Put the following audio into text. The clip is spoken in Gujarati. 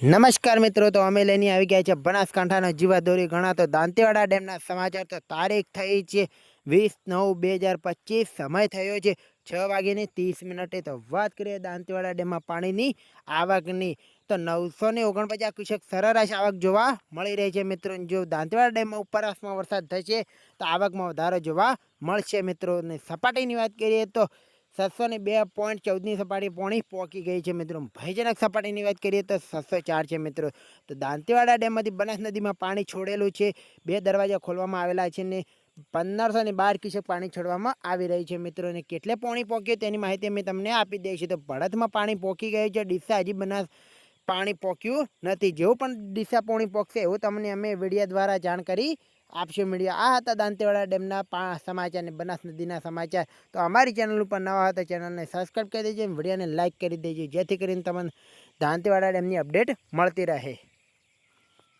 નમસ્કાર મિત્રો, તો અમે લઈને આવી ગયા છે બનાસકાંઠાનો જીવાદોરી ગણાતો દાંતેવાડા ડેમના સમાચાર, તો તારીખ થઈ છે વીસ નવ બે હજાર પચીસ, સમય થયો છે છ વાગ્યાની ત્રીસ મિનિટે, તો વાત કરીએ દાંતેવાડા ડેમમાં પાણીની આવકની, તો નવસો ને ઓગણપચાસ ક્યુસેક સરેરાશ આવક જોવા મળી રહી છે મિત્રો જો દાંતેવાડા ડેમમાં ઉપરવાસમાં વરસાદ થશે, તો આવકમાં વધારો જોવા મળશે મિત્રો સપાટીની વાત કરીએ તો સાતસો ને બે પોઈન્ટ ચૌદની સપાટી પોણી પહોંચી ગઈ છે મિત્રો. ભયજનક સપાટીની વાત કરીએ તો સાતસો ચાર છે મિત્રો. તો દાંતીવાડા ડેમમાંથી બનાસ નદીમાં પાણી છોડેલું છે. બે દરવાજા ખોલવામાં આવેલા છે ને પંદરસો ને બાર ક્યુસેક પાણી છોડવામાં આવી રહી છે મિત્રો. અને કેટલે પાણી પહોંચ્યું તેની માહિતી અમે તમને આપી દઈએ છીએ. તો ભડતમાં પાણી પહોંચી ગયું છે. ડીસા હજી બનાસ પાણી પહોંચ્યું નથી. જેવું પણ ડીસા પાણી પહોંચશે એવું તમને અમે વીડિયો દ્વારા જાણ કરી આપશે મીડિયા? આ હતા દાંતેવાડા ડેમના સમાચાર અને બનાસ નદીના સમાચાર. તો અમારી ચેનલ ઉપર નવા હતા ચેનલને સબસ્ક્રાઈબ કરી દેજો વિડીયોને લાઇક કરી દેજો. જેથી કરીને તમને દાંતેવાડા ડેમની અપડેટ મળતી રહે.